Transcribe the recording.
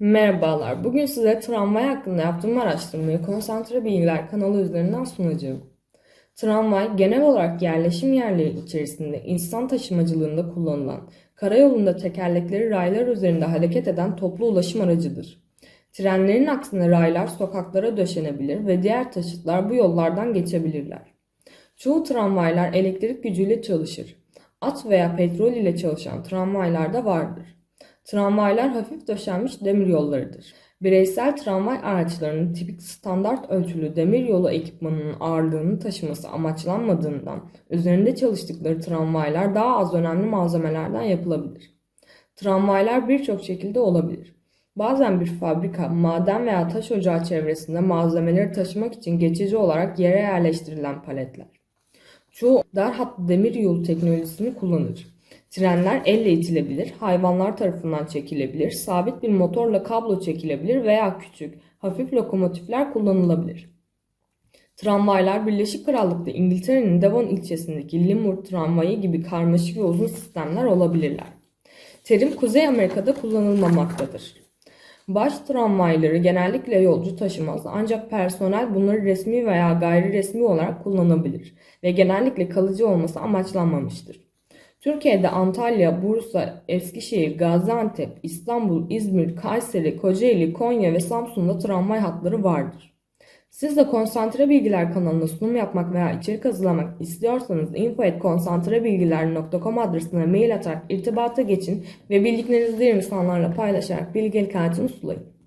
Merhabalar. Bugün size tramvay hakkında yaptığım araştırmayı Konsantre Bilgiler kanalı üzerinden sunacağım. Tramvay genel olarak yerleşim yerleri içerisinde insan taşımacılığında kullanılan, karayolunda tekerlekleri raylar üzerinde hareket eden toplu ulaşım aracıdır. Trenlerin aksine raylar sokaklara döşenebilir ve diğer taşıtlar bu yollardan geçebilirler. Çoğu tramvaylar elektrik gücüyle çalışır. At veya petrol ile çalışan tramvaylar da vardır. Tramvaylar hafif döşenmiş demir yollarıdır. Bireysel tramvay araçlarının tipik standart ölçülü demir yolu ekipmanının ağırlığını taşıması amaçlanmadığından üzerinde çalıştıkları tramvaylar daha az önemli malzemelerden yapılabilir. Tramvaylar birçok şekilde olabilir. Bazen bir fabrika, maden veya taş ocağı çevresinde malzemeleri taşımak için geçici olarak yere yerleştirilen paletler. Çoğu dar hatlı demir yolu teknolojisini kullanır. Trenler elle itilebilir, hayvanlar tarafından çekilebilir, sabit bir motorla kablo çekilebilir veya küçük, hafif lokomotifler kullanılabilir. Tramvaylar Birleşik Krallık'ta İngiltere'nin Devon ilçesindeki Limburg tramvayı gibi karmaşık ve uzun sistemler olabilirler. Terim Kuzey Amerika'da kullanılmamaktadır. Baş tramvayları genellikle yolcu taşımaz ancak personel bunları resmi veya gayri resmi olarak kullanabilir ve genellikle kalıcı olması amaçlanmamıştır. Türkiye'de Antalya, Bursa, Eskişehir, Gaziantep, İstanbul, İzmir, Kayseri, Kocaeli, Konya ve Samsun'da tramvay hatları vardır. Siz de Konsantre Bilgiler kanalına sunum yapmak veya içerik hazırlamak istiyorsanız info.konsantrebilgiler.com adresine mail atarak irtibata geçin ve bildiklerinizi diğer insanlarla paylaşarak bilgelik hayatını sulayın.